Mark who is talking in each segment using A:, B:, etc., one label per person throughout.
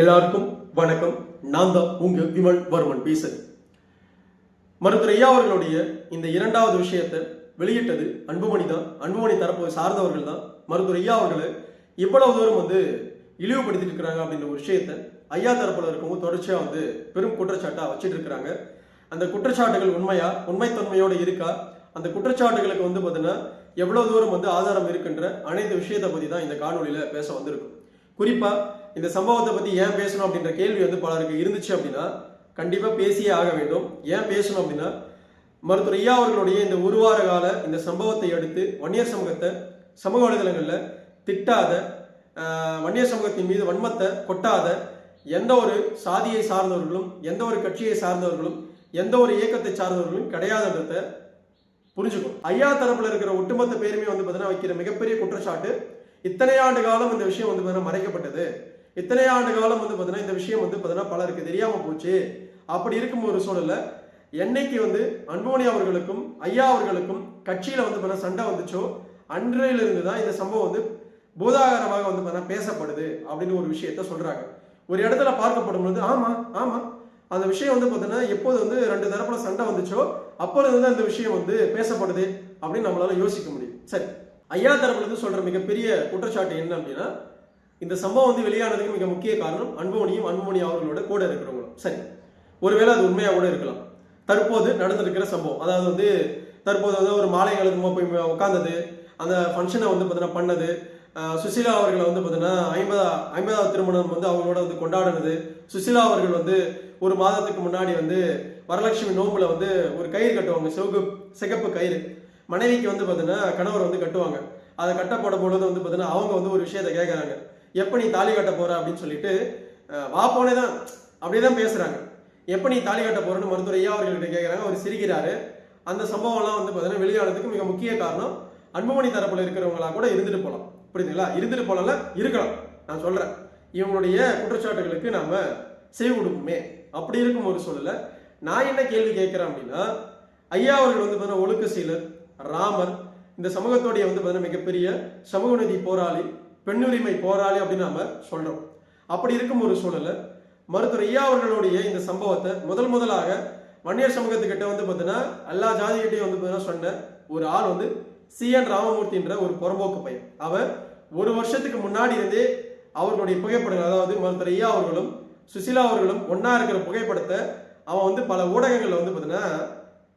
A: எல்லாருக்கும் வணக்கம். நான் தான் உங்க விமல் வர்மன் பேசுறேன். மருத்துவர் ஐயா அவர்களுடைய இந்த இரண்டாவது விஷயத்தை வெளியிட்டது அன்புமணி தான். அன்புமணி தரப்பு சார்ந்தவர்கள் தான். மருத்துவர் ஐயா அவர்களை இவ்வளவு தூரம் வந்து இழிவுபடுத்திட்டு இருக்கிறாங்க அப்படின்ற ஒரு விஷயத்தை ஐயா தரப்புல இருக்கவங்க தொடர்ச்சியா வந்து பெரும் குற்றச்சாட்டா வச்சுட்டு இருக்கிறாங்க. அந்த குற்றச்சாட்டுகள் உண்மையா? உண்மைத்தன்மையோட இருக்கா? அந்த குற்றச்சாட்டுகளுக்கு வந்து பார்த்தீங்கன்னா எவ்வளவு தூரம் வந்து ஆதாரம் இருக்குன்ற அனைத்து விஷயத்தை பற்றி தான் இந்த காணொலியில் பேச வந்திருக்கும். குறிப்பாக இந்த சம்பவத்தை பற்றி ஏன் பேசணும் அப்படின்ற கேள்வி வந்து பலருக்கு இருந்துச்சு அப்படின்னா கண்டிப்பாக பேசியே ஆக வேண்டும். ஏன் பேசணும் அப்படின்னா மருத்துவர் ஐயா அவர்களுடைய இந்த ஒரு வார கால இந்த சம்பவத்தை அடுத்து வன்னியர் சமூகத்தை சமூக வலைதளங்களில் திட்டாத வன்னியர் சமூகத்தின் மீது வன்மத்தை கொட்டாத எந்த ஒரு சாதியை சார்ந்தவர்களும் எந்த ஒரு கட்சியை சார்ந்தவர்களும் எந்த ஒரு இயக்கத்தை சார்ந்தவர்களும் கிடையாதுன்றத புரிஞ்சுக்கும் ஐயா தரப்பில் இருக்கிற ஒட்டுமொத்த பேருமே வந்து பார்த்தீங்கன்னா வைக்கிற மிகப்பெரிய குற்றச்சாட்டு இத்தனை ஆண்டு காலம் இந்த விஷயம் வந்து பார்த்தீங்கன்னா மறைக்கப்பட்டது. இத்தனை ஆண்டு காலம் வந்து பார்த்தீங்கன்னா இந்த விஷயம் வந்து பார்த்தீங்கன்னா பலருக்கு தெரியாம போச்சு. அப்படி இருக்கும் ஒரு சூழல்ல என்னைக்கு வந்து அன்போனி அவர்களுக்கும் ஐயா அவர்களுக்கும் கட்சியில வந்து பார்த்தீங்கன்னா சண்டை வந்துச்சோ அன்றையிலிருந்து தான் இந்த சம்பவம் வந்து பூதாகரமாக வந்து பார்த்தீங்கன்னா பேசப்படுது அப்படின்னு ஒரு விஷயத்த சொல்றாங்க. ஒரு இடத்துல பார்க்கப்படும் பொழுது ஆமா ஆமா அந்த விஷயம் வந்து பார்த்தீங்கன்னா எப்போது வந்து ரெண்டு தரப்புல சண்டை வந்துச்சோ அப்போது தான் இந்த விஷயம் வந்து பேசப்படுது அப்படின்னு நம்மளால யோசிக்க முடியும். சரி. ஐயா தரப்புலேருந்து சொல்கிற மிகப்பெரிய குற்றச்சாட்டு என்ன அப்படின்னா இந்த சம்பவம் வந்து வெளியானதுக்கு மிக முக்கிய காரணம் அன்புமணியும் அன்புமணி அவர்களோட கூட இருக்கிறவங்களும். சரி. ஒருவேளை அது உண்மையாக கூட இருக்கலாம். தற்போது நடந்திருக்கிற சம்பவம் அதாவது வந்து தற்போது வந்து ஒரு மாலை காலத்துமா போய் உட்காந்தது அந்த ஃபங்க்ஷனை வந்து பார்த்தீங்கன்னா பண்ணது சுசிலா அவர்களை வந்து பார்த்தீங்கன்னா ஐம்பதா ஐம்பதாவது திருமணம் வந்து அவங்களோட வந்து கொண்டாடினது. சுசிலா அவர்கள் வந்து ஒரு மாதத்துக்கு முன்னாடி வந்து வரலட்சுமி நோம்புல வந்து ஒரு கயிறு கட்டுவாங்க சிவப்பு சிகப்பு கயிறு. மனைவிக்கு வந்து பார்த்தீங்கன்னா கணவர் வந்து கட்டுவாங்க. அதை கட்டப்பட பொழுது வந்து பார்த்தீங்கன்னா அவங்க வந்து ஒரு விஷயத்த கேட்குறாங்க எப்போ நீ தாலி கட்ட போற அப்படின்னு சொல்லிட்டு வா போனே தான் அப்படியே தான் பேசுறாங்க. எப்போ நீ தாலி கட்ட போறன்னு மருத்துவர் ஐயா அவர்கள்ட்ட கேட்குறாங்க அவர் சிரிக்கிறாரு. அந்த சம்பவம்லாம் வந்து பார்த்தீங்கன்னா வெளியானதுக்கு மிக முக்கிய காரணம். அன்புமணி தரப்புல இருக்கிறவங்களா கூட இருந்துட்டு போகலாம் புரியுதுங்களா? இருந்துட்டு போகல இருக்கலாம். நான் சொல்றேன். இவங்களுடைய குற்றச்சாட்டுகளுக்கு நாம செய்து கொடுக்குமே அப்படி இருக்கும் ஒரு சூழல்ல நான் என்ன கேள்வி கேட்கிறேன் அப்படின்னா ஐயா அவர்கள் வந்து பார்த்தீங்கன்னா ஒழுக்க சீலர் ராமர் இந்த சமூகத்தோடைய வந்து பார்த்தீங்கன்னா மிகப்பெரிய சமூக நீதி போராளி பெண்ணுரிமை போராளி அப்படின்னு நாம சொல்றோம். அப்படி இருக்கும் ஒரு சூழல்ல மருத்துவர் ஐயா அவர்களுடைய இந்த சம்பவத்தை முதல் முதலாக வன்னியர் சமூகத்துக்கிட்ட வந்து பார்த்தீங்கன்னா எல்லா ஜாதிகிட்டையும் வந்து பார்த்தீங்கன்னா சொன்ன ஒரு ஆள் வந்து சி என் ராமமூர்த்தின்ற ஒரு புறம்போக்கு பையன். அவன் ஒரு வருஷத்துக்கு முன்னாடி இருந்தே அவர்களுடைய புகைப்படங்கள் அதாவது மருத்துவர் ஐயா அவர்களும் சுசிலா அவர்களும் ஒண்ணா இருக்கிற புகைப்படத்தை அவன் வந்து பல ஊடகங்களில் வந்து பார்த்தீங்கன்னா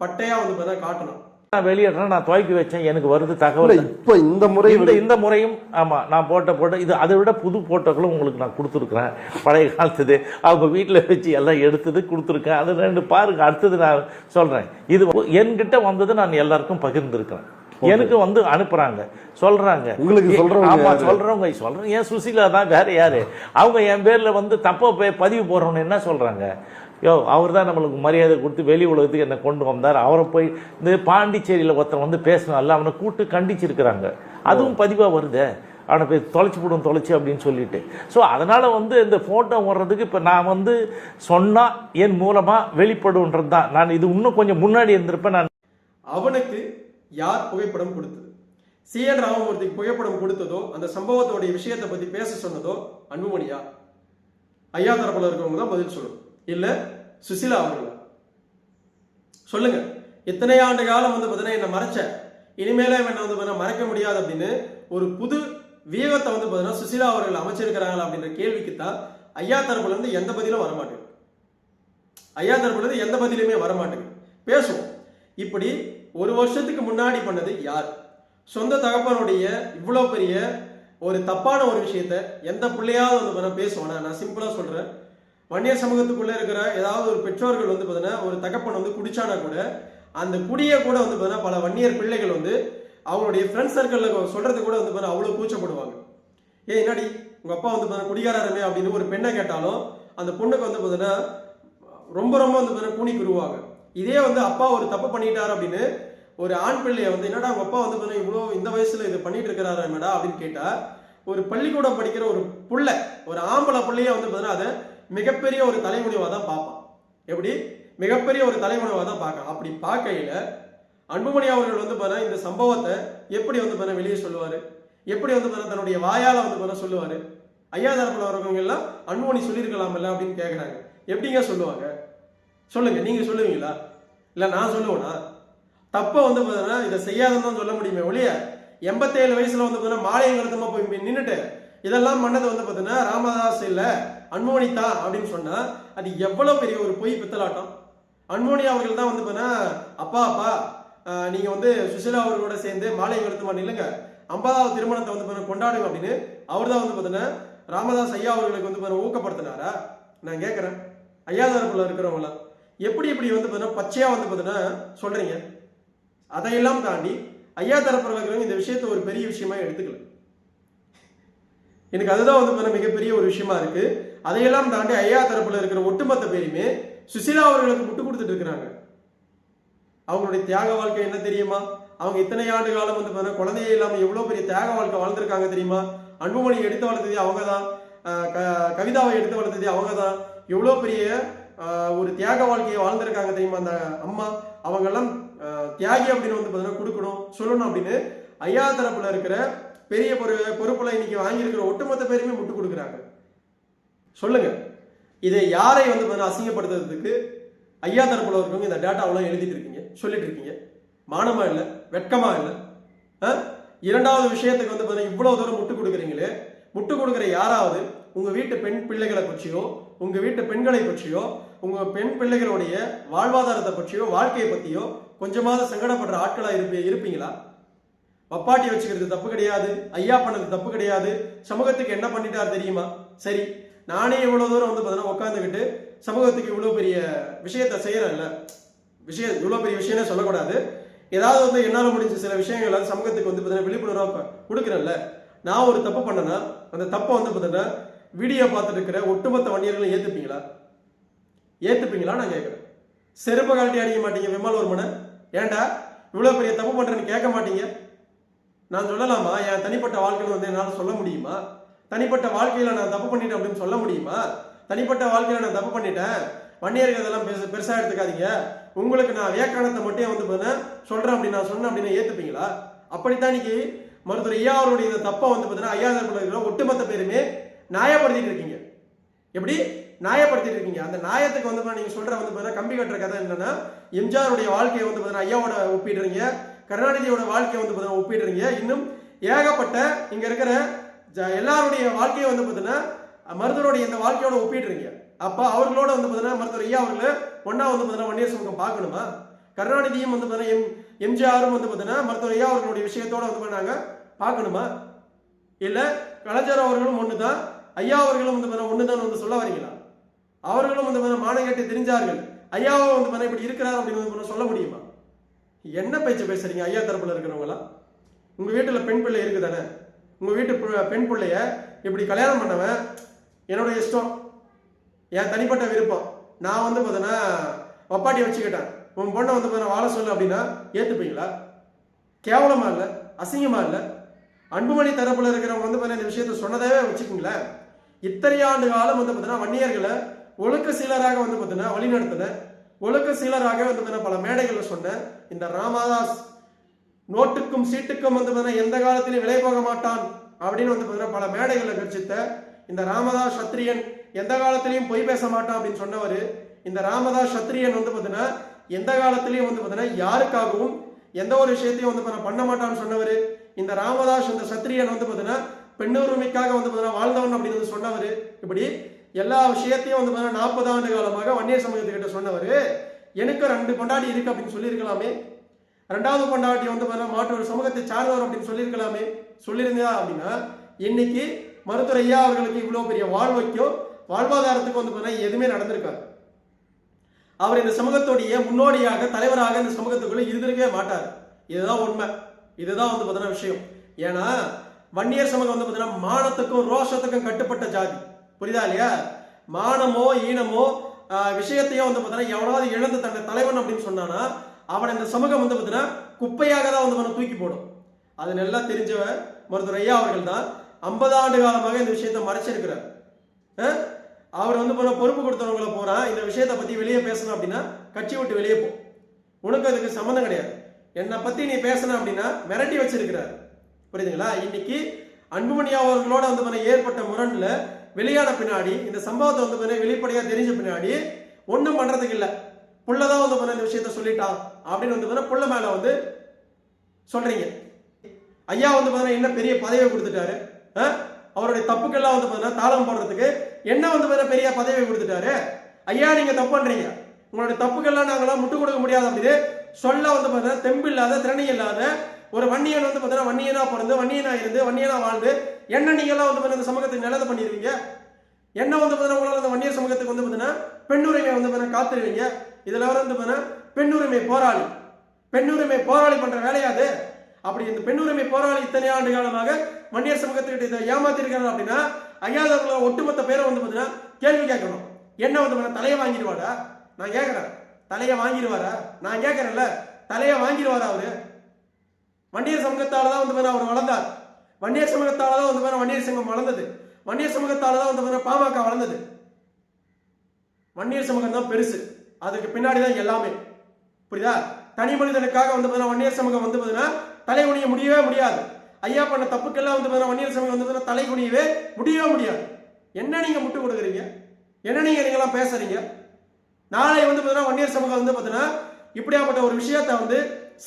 A: பட்டையா வந்து பார்த்தீங்கன்னா காட்டணும்
B: நான் வெளியிடுறேன் நான் துவைக்கி வச்சேன். எனக்கு வருது தகவல்.
C: இப்ப இந்த முறை
B: இந்த இந்த முறையும் ஆமா நான் போட்ட போட்டோ இது அதை விட புது போட்டோக்களும் உங்களுக்கு நான் கொடுத்துருக்குறேன். பழைய காலத்துது. அவங்க வீட்டில் வச்சு எல்லாம் எடுத்தது கொடுத்துருக்கேன். அது ரெண்டு பாருங்க அடுத்தது நான் சொல்றேன். இது என்கிட்ட வந்தது நான் எல்லாருக்கும் பகிர்ந்திருக்கிறேன். எனக்கு வந்து அனுப்புறாங்க. சொல்றாங்க.
C: உங்களுக்கு சொல்றவங்க
B: ஆமா? சொல்றவங்க சொல்றேன் ஏன் சுசீலா தான் வேற யாரு? அவங்க என் பேர்ல வந்து தப்பா பதிவு போடுறவங்க என்ன சொல்றாங்க? யோ அவர் தான் நம்மளுக்கு மரியாதை கொடுத்து வெளி உலகத்துக்கு என்னை கொண்டு வந்தார். அவரை போய் இந்த பாண்டிச்சேரியில் ஒருத்தன் வந்து பேசினால அவனை கூட்டு கண்டிச்சிருக்கிறாங்க. அதுவும் பதிவாக வருதே. அவனை போய் தொலைச்சி போடும் தொலைச்சி அப்படின்னு சொல்லிட்டு. ஸோ அதனால் வந்து இந்த ஃபோட்டோ வர்றதுக்கு இப்போ நான் வந்து சொன்னால் என் மூலமாக வெளிப்படுன்றது தான். நான் இது இன்னும் கொஞ்சம் முன்னாடி இருந்திருப்பேன் நான்
A: அவனுக்கு யார் புகைப்படம் கொடுத்தது? சி என் ராமமூர்த்திக்கு புகைப்படம் கொடுத்ததோ அந்த சம்பவத்தோடைய விஷயத்தை பற்றி பேச சொன்னதோ அன்புமணியா? ஐயா தரப்பில் இருக்கிறவங்க தான் பதில் சொல்லணும் இல்லை சுசிலா அவர்களா? சொல்லுங்க. இத்தனை ஆண்டு காலம் வந்து பார்த்தீங்கன்னா என்ன மறைச்ச இனிமேல என்ன வந்து பார்த்தீங்கன்னா மறைக்க முடியாது அப்படின்னு ஒரு புது வியூகத்தை வந்து பார்த்தீங்கன்னா சுசிலா அவர்கள் அமைச்சிருக்கிறாங்களா அப்படின்ற கேள்விக்கு தான் ஐயா தரப்புல இருந்து எந்த பதிலும் வர ஐயா தரப்புல இருந்து எந்த பதிலுமே வர பேசுவோம். இப்படி ஒரு வருஷத்துக்கு முன்னாடி பண்ணது யார்? சொந்த தகப்பனுடைய இவ்வளோ பெரிய ஒரு தப்பான ஒரு விஷயத்த எந்த பிள்ளையாவது வந்து பார்த்தா பேசுவானா? நான் சிம்பிளா சொல்றேன். வன்னியர் சமூகத்துக்குள்ளே இருக்கிற ஏதாவது ஒரு பெற்றோர்கள் வந்து பார்த்தீங்கன்னா ஒரு தகப்பன் வந்து குடிச்சானா கூட அந்த குடியை கூட வந்து பார்த்தீங்கன்னா பல வன்னியர் பிள்ளைகள் வந்து அவங்களுடைய ஃப்ரெண்ட்ஸ் சர்க்கிளில் சொல்றது கூட வந்து பார்த்தீங்கன்னா அவ்வளோ கூச்சப்படுவாங்க. ஏன் என்னடி உங்கள் அப்பா வந்து பார்த்தீங்கன்னா குடிகாரமே அப்படின்னு ஒரு பெண்ணை கேட்டாலும் அந்த பொண்ணுக்கு வந்து பார்த்தீங்கன்னா ரொம்ப ரொம்ப வந்து பார்த்தீங்கன்னா கூனி குருவாங்க. இதே வந்து அப்பா ஒரு தப்பு பண்ணிட்டார் அப்படின்னு ஒரு ஆண் பிள்ளையை வந்து என்னடா உங்கள் அப்பா வந்து பார்த்தீங்கன்னா இவ்வளோ இந்த வயசில் இது பண்ணிட்டு இருக்கிறாரா என்னடா அப்படின்னு கேட்டால் ஒரு பள்ளிக்கூடம் படிக்கிற ஒரு புள்ள ஒரு ஆம்பளை பிள்ளைய வந்து பார்த்தீங்கன்னா அதை மிகப்பெரிய ஒரு தலைமுடிவாக தான் பார்ப்பான். எப்படி? மிகப்பெரிய ஒரு தலைமுடிவாக தான் பார்க்கலாம். அப்படி பார்க்கையில அன்புமணி அவர்கள் வந்து பார்த்தா இந்த சம்பவத்தை எப்படி வந்து பார்த்தா வெளியே சொல்லுவார்? எப்படி வந்து பார்த்தா தன்னுடைய வாயால் வந்து பார்த்தா சொல்லுவார்? ஐயா தரப்பில் வரவங்கெல்லாம் அன்புமணி சொல்லியிருக்கலாம்ல அப்படின்னு கேட்குறாங்க எப்படிங்க சொல்லுவாங்க? சொல்லுங்க. நீங்கள் சொல்லுவீங்களா? இல்லை நான் சொல்லுவேனா? தப்பை வந்து பார்த்தீங்கன்னா இதை செய்யாதுன்னு தான் சொல்ல முடியுமே ஒழிய எண்பத்தேழு வயசுல வந்து பார்த்தீங்கன்னா மாலையங்கலத்தமா போய் நின்றுட்டு இதெல்லாம் பண்ணது வந்து பார்த்தீங்கன்னா ராமதாஸ் இல்லை. அன்மோனிதா அப்படின்னு சொன்னா அது எவ்வளவு பெரிய ஒரு பொய் பித்தலாட்டம். அன்மோனியா அவர்கள் தான் வந்து பார்த்தீங்கன்னா அப்பா அப்பா நீங்க வந்து சுஷிலா அவர்களோட சேர்ந்து மாலை கழுத்துமா நில்லுங்க ஐம்பதாவது திருமணத்தை வந்து பார்த்தீங்கன்னா கொண்டாடுங்க அப்படின்னு அவர் தான் வந்து பார்த்தீங்கன்னா ராமதாஸ் ஐயா அவர்களுக்கு வந்து பார்த்தீங்கன்னா ஊக்கப்படுத்தினாரா? நான் கேட்குறேன் ஐயா தரப்புல இருக்கிறவங்களாம் எப்படி இப்படி வந்து பார்த்தீங்கன்னா பச்சையா வந்து பார்த்தீங்கன்னா சொல்றீங்க? அதையெல்லாம் தாண்டி ஐயா தரப்புல இருக்கிறவங்க இந்த விஷயத்தை ஒரு பெரிய விஷயமா எடுத்துக்கல. எனக்கு அதுதான் வந்து பார்த்தீங்கன்னா மிகப்பெரிய ஒரு விஷயமா இருக்கு. அதையெல்லாம் தாண்டி ஐயா தரப்புல இருக்கிற ஒட்டுமொத்த பேருமே சுசிலா அவர்களுக்கு முட்டு கொடுத்துட்டு இருக்கிறாங்க. அவங்களுடைய தியாக வாழ்க்கை என்ன தெரியுமா? அவங்க இத்தனை ஆண்டு காலம் வந்து பார்த்தீங்கன்னா குழந்தையே இல்லாமல் எவ்வளோ பெரிய தியாக வாழ்க்கை வாழ்ந்திருக்காங்க தெரியுமா? அன்புமணி எடுத்து வளர்த்ததே அவங்க தான் கவிதாவை எடுத்து வளர்த்ததே அவங்க தான் எவ்வளோ பெரிய ஒரு தியாக வாழ்க்கையை வாழ்ந்திருக்காங்க தெரியுமா அந்த அம்மா? அவங்கெல்லாம் தியாகி அப்படின்னு வந்து பார்த்தீங்கன்னா கொடுக்கணும் சொல்லணும் அப்படின்னு ஐயா தரப்புல இருக்கிற பெரிய பொறு பொறுப்புல இன்னைக்கு வாங்கியிருக்கிற ஒட்டுமொத்த பேருமே முட்டு கொடுக்குறாங்க. சொல்லுங்கள் இதை யாரை வந்து பார்த்தீங்கன்னா அசிங்கப்படுத்துறதுக்கு ஐயா தரப்புல இருக்கவங்க இந்த டேட்டாவெல்லாம் எழுதிட்டு இருக்கீங்க சொல்லிட்டு இருக்கீங்க. மானமாக இல்லை வெட்கமாக இல்லை? ஆ? இரண்டாவது விஷயத்துக்கு வந்து பார்த்தீங்கன்னா இவ்வளோ தூரம் முட்டு கொடுக்குறீங்களே முட்டு கொடுக்குற யாராவது உங்கள் வீட்டு பெண் பிள்ளைகளை பற்றியோ உங்கள் வீட்டு பெண்களை பற்றியோ உங்கள் பெண் பிள்ளைகளுடைய வாழ்வாதாரத்தை பற்றியோ வாழ்க்கையை பற்றியோ கொஞ்சமாவது சங்கடப்படுற ஆட்களாக இருப்பீ இருப்பீங்களா? வப்பாட்டி வச்சுக்கிறது தப்பு கிடையாது ஐயா பண்ணது தப்பு கிடையாது சமூகத்துக்கு என்ன பண்ணிட்டார் தெரியுமா? சரி நானே இவ்வளவு தூரம் வந்து பார்த்தீங்கன்னா உட்காந்துக்கிட்டு சமூகத்துக்கு இவ்வளோ பெரிய விஷயத்தை செய்யறேன்ல. விஷயம் இவ்வளோ பெரிய விஷயம்னே சொல்லக்கூடாது. ஏதாவது வந்து என்னால் முடிஞ்ச சில விஷயங்கள் சமூகத்துக்கு வந்து பார்த்தீங்கன்னா விழிப்புணர்வாக கொடுக்குறேன்ல. நான் ஒரு தப்பு பண்ணேன்னா அந்த தப்பை வந்து பார்த்தீங்கன்னா வீடியோ பார்த்துட்டு இருக்கிற ஒட்டுமொத்த வண்டியர்களும் ஏற்றுப்பீங்களா ஏற்றுப்பீங்களா நான் கேட்குறேன். செருப்பு கழட்டி அடிக்க மாட்டீங்க விமல் ஒருமனை ஏன்டா இவ்வளோ பெரிய தப்பு பண்ணுறேன்னு கேட்க மாட்டீங்க? நான் சொல்லலாமா? என் தனிப்பட்ட வாழ்க்கையில் வந்து என்னால் சொல்ல முடியுமா? தனிப்பட்ட வாழ்க்கையில் நான் தப்பு பண்ணிட்டேன் அப்படின்னு சொல்ல முடியுமா? தனிப்பட்ட வாழ்க்கையில் நான் தப்பு பண்ணிட்டேன். வன்னியர்கள் இதெல்லாம் பெருசு பெருசாக எடுத்துக்காதீங்க. உங்களுக்கு நான் வியாக்கரணத்தை மட்டும் வந்து பார்த்தீங்கன்னா சொல்கிறேன் அப்படி நான் சொன்னேன் அப்படின்னு ஏற்றுப்பீங்களா அப்படித்தான் இன்னைக்கு மருத்துவர் ஐயா அவருடைய இந்த தப்பை வந்து பார்த்தீங்கன்னா ஐயா தரப்புல ஒட்டுமொத்த பேருமே நியாயப்படுத்திட்டு இருக்கீங்க. எப்படி? நியாயப்படுத்திட்டு இருக்கீங்க. அந்த நியாயத்துக்கு வந்து நீங்க சொல்ற வந்து பார்த்தீங்கன்னா கம்பி கட்டுற கதை என்னன்னா எம்ஜிஆருடைய வாழ்க்கையை வந்து பார்த்தீங்கன்னா ஐயாவோட ஒப்பிடுறீங்க. கருணாநிதியோட வாழ்க்கையை வந்து பார்த்தீங்கன்னா ஒப்பிடுறீங்க. இன்னும் ஏகப்பட்ட இங்க இருக்கிற எல்லாருடைய வாழ்க்கையை வந்து பார்த்தீங்கன்னா மருத்துவருடைய இந்த வாழ்க்கையோட ஒப்பிடுறீங்க அப்போ அவர்களோட வந்து பார்த்தீங்கன்னா மருத்துவர் ஐயா அவர்கள் ஒன்றா வந்து பார்த்தீங்கன்னா வன்னியர் சமூகம் பார்க்கணுமா? கருணாநிதியும் வந்து பார்த்தீங்கன்னா எம் எம்ஜிஆரும் வந்து பார்த்தீங்கன்னா மருத்துவர் ஐயா அவர்களுடைய விஷயத்தோட வந்து பண்ணாங்க பார்க்கணுமா? இல்லை கலைஞர் அவர்களும் ஒன்று தான் ஐயா அவர்களும் வந்து பார்த்தீங்கன்னா ஒண்ணுதான் வந்து சொல்ல வரீங்களா? அவர்களும் வந்து பார்த்தீங்கன்னா மானங்கேட்டு தெரிஞ்சார்கள். ஐயாவும் வந்து பார்த்தீங்கன்னா இப்படி இருக்கிறார் அப்படின்னு வந்து சொல்ல முடியுமா? என்ன பேச்சு பேசுறீங்க ஐயா தரப்பில் இருக்கிறவங்களாம் உங்கள் வீட்டில் பெண் பிள்ளை இருக்குதானே? உங்கள் வீட்டு பு- பெண் பிள்ளைய இப்படி கல்யாணம் பண்ணவன் என்னோட இஷ்டம். என் தனிப்பட்ட விருப்பம். நான் வந்து பார்த்தீங்கன்னா வப்பாட்டி வச்சுக்கிட்டேன். உன் பொண்ணை வந்து பார்த்தீங்கன்னா வாழ சொல்லு அப்படின்னா ஏற்றுப்பீங்களா கேவலமாக இல்லை? அசிங்கமாக இல்லை? அன்புமணி தரப்பில் இருக்கிறவங்க வந்து பார்த்தீங்கன்னா இந்த விஷயத்த சொன்னதாகவே வச்சுக்கோங்களேன். இத்தனை ஆண்டு காலம் வந்து பார்த்தீங்கன்னா வன்னியர்களை ஒழுக்க சீலராக வந்து பார்த்தீங்கன்னா வழிநடத்தின ஒழுக்க சீலராக வந்து பார்த்தீங்கன்னா பல மேடைகளில் சொன்ன இந்த ராமதாஸ் நோட்டுக்கும் சீட்டுக்கும் வந்து எந்த காலத்திலும் விலை போக மாட்டான் அப்படின்னு வந்து பல மேடைகளில் கட்சித்த இந்த ராமதாஸ் சத்திரியன் எந்த காலத்திலையும் பொய் பேச மாட்டான் அப்படின்னு சொன்னவர். இந்த ராமதாஸ் சத்திரியன் வந்து பார்த்தீங்கன்னா எந்த காலத்திலையும் வந்து பார்த்தீங்கன்னா யாருக்காகவும் எந்த ஒரு விஷயத்தையும் வந்து பண்ண மாட்டான்னு சொன்னவர். இந்த ராமதாஸ் இந்த சத்திரியன் வந்து பார்த்தீங்கன்னா பெண்ணுரிமைக்காக வந்து பார்த்தீங்கன்னா வாழ்ந்தவன் அப்படின்னு வந்து சொன்னவர். இப்படி எல்லா விஷயத்தையும் வந்து பார்த்தீங்கன்னா நாற்பது ஆண்டு காலமாக வன்னியர் சமூகத்துக்கிட்ட சொன்னவர். எனக்கு ரெண்டு கொண்டாடி இருக்கு அப்படின்னு சொல்லியிருக்கலாமே. ரெண்டாவது கொண்டாட்டி வந்து பார்த்தீங்கன்னா மாற்று ஒரு சமூகத்தை சார்ந்தவர் அப்படின்னு சொல்லியிருக்கலாமே. சொல்லியிருந்தா அப்படின்னா இன்னைக்கு மருத்துவர் ஐயா அவர்களுக்கு இவ்வளவு பெரிய வாழ்வைக்கும் வாழ்வாதாரத்துக்கும் வந்து பார்த்தீங்கன்னா எதுவுமே நடந்திருக்காது. அவர் இந்த சமூகத்துடைய முன்னோடியாக தலைவராக இந்த சமூகத்துக்குள்ள இருந்திருக்கவே மாட்டார். இதுதான் உண்மை. இதுதான் வந்து பார்த்தீங்கன்னா விஷயம். ஏன்னா வன்னியர் சமூகம் வந்து பார்த்தீங்கன்னா மானத்துக்கும் ரோஷத்துக்கும் கட்டுப்பட்ட ஜாதி. புரியுதா இல்லையா? மானமோ ஈனமோ விஷயத்தையோ வந்து பார்த்தீங்கன்னா எவனாவது இழந்து தன்னை தலைவன் அப்படின்னு சொன்னானா அவனை இந்த சமூகம் வந்து பார்த்தீங்கன்னா குப்பையாக தான் வந்து அவனை தூக்கி போடும். அது நல்லா தெரிஞ்சவன் மருத்துவர் ஐயா அவர்கள் தான் ஐம்பது ஆண்டு காலமாக இந்த விஷயத்தை மறைச்சிருக்கிறார். அவர் வந்து போன பொறுப்பு கொடுத்தவங்களை போனா இந்த விஷயத்தை பத்தி வெளியே பேசணும் அப்படின்னா கட்சி விட்டு வெளியே போ. உனக்கு அதுக்கு சம்மந்தம் கிடையாது. என்னை பத்தி நீ பேசணும் அப்படின்னா மிரட்டி வச்சிருக்கிறார். புரியுதுங்களா? இன்னைக்கு அன்புமணி அவர்களோட வந்து ஏற்பட்ட முரண்ல வெளியான பின்னாடி இந்த சம்பவத்தை வந்து வெளிப்படையா தெரிஞ்ச பின்னாடி ஒன்றும் பண்றதுக்கு இல்லை. புள்ளதான் வந்து பண்ண இந்த விஷயத்த சொல்லிட்டான் அப்படின்னு வந்து பார்த்தீங்கன்னா புள்ள மேல வந்து சொல்றீங்க ஐயா வந்து பார்த்தீங்கன்னா என்ன பெரிய பதவியை கொடுத்துட்டாரு அவருடைய தப்புக்கெல்லாம் வந்து பார்த்தீங்கன்னா தாளம் போடுறதுக்கு என்ன வந்து பார்த்தீங்கன்னா பெரிய பதவியை கொடுத்துட்டாரு ஐயா நீங்க தப்பு பண்றீங்க உங்களுடைய தப்புக்கெல்லாம் நாங்களாம் முட்டு கொடுக்க முடியாது அப்படின்னு சொல்ல வந்து பார்த்தீங்கன்னா தெம்பு இல்லாத திறனி இல்லாத ஒரு வன்னியன் வந்து பார்த்தீங்கன்னா வன்னியனா பிறந்து வன்னியனா இருந்து வன்னியனா வாழ்ந்து என்ன நீங்களாம் வந்து பார்த்தீங்கன்னா இந்த சமூகத்துக்கு நல்லது பண்ணிடுவீங்க என்ன வந்து பார்த்தீங்கன்னா உங்களால் அந்த வன்னியர் சமூகத்துக்கு வந்து பார்த்தீங்கன்னா பெண்ணுரிமை வந்து பார்த்தீங்கன்னா காத்துருவீங்க இதில் வந்து பார்த்தீங்கன்னா பெண்ணுரிமை போராளி. பெண்ணுரிமை போராளி பண்ற வேலையாது அப்படி இந்த பெண்ணுரிமை போராளி இத்தனை ஆண்டு காலமாக வன்னியர் சமூகத்திட்ட இதை ஏமாத்திருக்காரு அப்படின்னா ஐயாதவர்கள ஒட்டுமொத்த பேரை வந்து பார்த்தீங்கன்னா கேள்வி கேட்கணும். என்ன வந்து பார்த்தீங்கன்னா தலையை வாங்கிடுவாடா நான் கேட்கறேன். தலையை வாங்கிடுவாரா? நான் கேட்கறேன்ல. தலையை வாங்கிடுவாரா அவரு? வன்னியர் சமூகத்தால தான் வந்து பார்த்தீங்கன்னா அவர் வளர்ந்தார். வன்னியர் சமூகத்தால தான் வந்து பார்த்தீங்கன்னா வன்னியர் சமூகம் வளர்ந்தது. வன்னியர் சமூகத்தால தான் வந்து பார்த்தீங்கன்னா பாமக வளர்ந்தது. வன்னியர் சமூகம் தான் பெருசு. அதுக்கு பின்னாடி தான் எல்லாமே. புரியுதா? தனி மனிதனுக்காக வந்து பார்த்தீங்கன்னா வன்னியர் சமூகம் வந்து பார்த்தீங்கன்னா தலை குனிய முடியவே முடியாது. ஐயா பண்ண தப்புக்கெல்லாம் வந்து பார்த்தீங்கன்னா வன்னியர் சமூகம் வந்து பார்த்தீங்கன்னா தலை குனியவே முடியவே முடியாது. என்ன நீங்கள் முட்டு கொடுக்குறீங்க? என்ன நீங்கள் நீங்களாம் பேசுறீங்க? நாளை வந்து பார்த்தீங்கன்னா வன்னியர் சமூகம் வந்து பார்த்தீங்கன்னா இப்படியாப்பட்ட ஒரு விஷயத்தை வந்து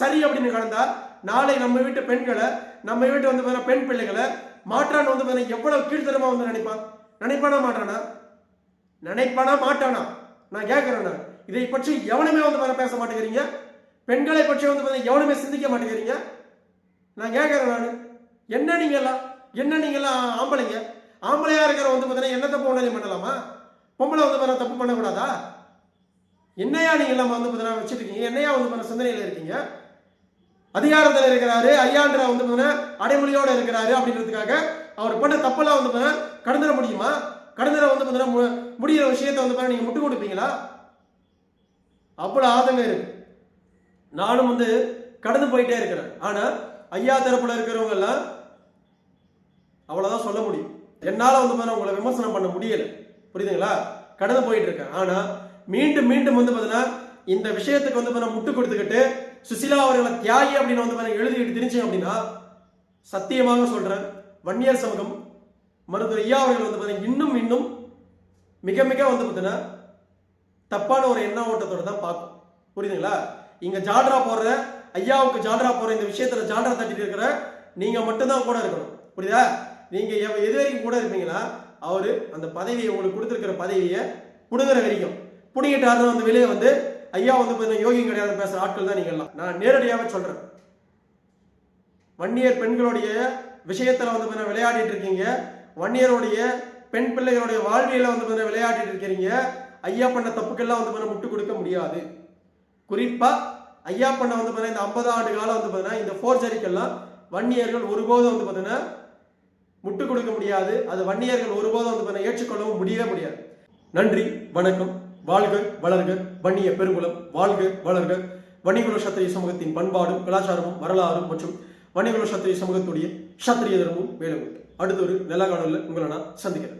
A: சரி அப்படின்னு கடந்தா நாளை நம்ம வீட்டு பெண்களை நம்ம வீட்டு வந்து பார்த்தீங்கன்னா பெண் பிள்ளைகளை மாற்றான் வந்து பார்த்தீங்கன்னா எவ்வளவு கீழ்த்தரமா வந்து நினைப்பான்? நினைப்பானா மாட்டானா? நினைப்பானா மாட்டானா? நான் கேட்குறேண்ணா இதை பற்றி எவனுமே வந்து பேச மாட்டேங்கிறீங்க. பெண்களை பற்றி வந்து பார்த்தீங்கன்னா எவனுமே சிந்திக்க மாட்டேங்கிறீங்க. நான் கேட்குறேன் நான். என்ன நீங்க எல்லாம் என்ன நீங்க எல்லாம் ஆம்பளைங்க? ஆம்பளையா இருக்கிற வந்து பார்த்தீங்கன்னா என்ன தப்பு ஒன்றையும் பண்ணலாமா? பொம்பளை வந்து பார்த்தா தப்பு பண்ணக்கூடாதா? என்னையா நீங்க எல்லாம் வந்து பார்த்தீங்கன்னா இருக்கீங்க? என்னையா வந்து பண்ண சிந்தனையில் இருக்கீங்க? அதிகாரத்தில் இருக்கிறாரு ஐயான்ற வந்து பார்த்தீங்கன்னா அடைமொழியோட இருக்கிறாரு அப்படின்றதுக்காக அவர் பண்ண தப்பெல்லாம் வந்து பார்த்தீங்கன்னா கடந்துட முடியுமா? கடந்துட வந்து பார்த்தீங்கன்னா மு- முடியிற விஷயத்தை வந்து பார்த்தீங்கன்னா நீங்க முட்டு கொடுப்பீங்களா அவ்வளோ ஆதங்கம் இருக்கு. நானும் வந்து கடந்து போயிட்டே இருக்கிறேன். ஆனால் ஐயா தரப்பில் இருக்கிறவங்க எல்லாம் அவ்வளோதான் சொல்ல முடியும். என்னால் வந்து பார்த்தா உங்களை விமர்சனம் பண்ண முடியலை. புரியுதுங்களா? கடந்து போயிட்டு இருக்கேன். ஆனால் மீண்டும் மீண்டும் வந்து பார்த்தீங்கன்னா இந்த விஷயத்துக்கு வந்து பார்த்தா முட்டு கொடுத்துக்கிட்டு சுசிலா அவர்களை தியாகி அப்படின்னு வந்து பார்த்தீங்கன்னா எழுதிக்கிட்டு திரிச்சேன் அப்படின்னா சத்தியமாக சொல்கிறேன் வன்னியர் சமூகம் மருத்துவர் ஐயா அவர்கள் வந்து பார்த்தீங்கன்னா இன்னும் இன்னும் மிக மிக வந்து பார்த்தீங்கன்னா தப்பான ஒரு எண்ண ஓட்டத்தோட தான் பார்க்கும் புரியுதுங்களா? இங்க ஜால்ரா போடுற ஐயாவுக்கு ஜால்ரா போடுற இந்த விஷயத்துல ஜால்ரா தட்டிட்டு இருக்கிற நீங்க மட்டும்தான் கூட இருக்கணும். புரியுதா? நீங்க எவ- எது வரைக்கும் கூட இருப்பீங்களா? அவரு அந்த பதவியை உங்களுக்கு கொடுத்துருக்கிற பதவியை புடுங்குற வரைக்கும். புடுங்கிட்டாருன்னு வந்து வெளியே வந்து ஐயா வந்து பார்த்தீங்கன்னா யோகி கிடையாது பேசுற ஆட்கள் தான் நீங்க எல்லாம். நான் நேரடியாகவே சொல்றேன். வன்னியர் பெண்களுடைய விஷயத்துல வந்து பார்த்தீங்கன்னா விளையாடிட்டு இருக்கீங்க. வன்னியருடைய பெண் பிள்ளைகளுடைய வாழ்வியல வந்து பார்த்தீங்கன்னா விளையாடிட்டு இருக்கிறீங்க. ஐயா பண்ண தப்புக்கெல்லாம் வந்து பார்த்தீங்கன்னா முட்டு கொடுக்க முடியாது. குறிப்பா ஐயா பண்ண வந்து பார்த்தீங்கன்னா இந்த ஐம்பது ஆண்டு காலம் வந்து பார்த்தீங்கன்னா இந்த ஃபோர்ஜரிக்கெல்லாம் வன்னியர்கள் ஒருபோதும் வந்து பார்த்தீங்கன்னா முட்டு கொடுக்க முடியாது. அது வன்னியர்கள் ஒருபோதும் வந்து பார்த்தீங்கன்னா ஏற்றுக்கொள்ளவும் முடியவே முடியாது. நன்றி வணக்கம் வாழ்க வளர்க வன்னிய பெருங்குளம் வாழ்க வளர்க. வன்னிகுல சத்திரிய சமூகத்தின் பண்பாடும் கலாச்சாரமும் வரலாறும் மற்றும் வன்னிகுல சத்திரிய சமூகத்துடைய சத்திரிய தர்மமும் மேலும் அடுத்த ஒரு நல்ல காணொலியில் உங்களை நான் சந்திக்கிறேன்.